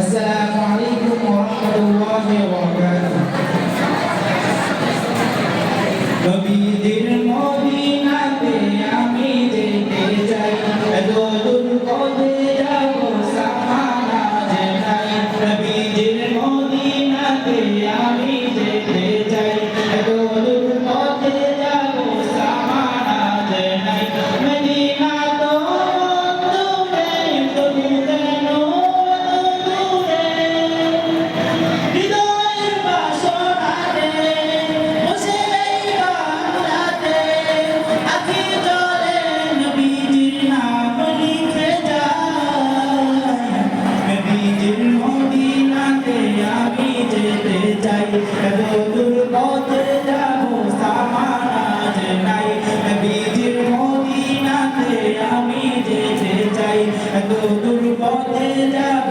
السلام عليكم ورحمة الله وبركاته. নবীদের মদিনাতে আমি যেতে চাই দোদুল কদে যাব সাহানা যে নাই নবীদের মদিনাতে বন্ধুর পথে যাব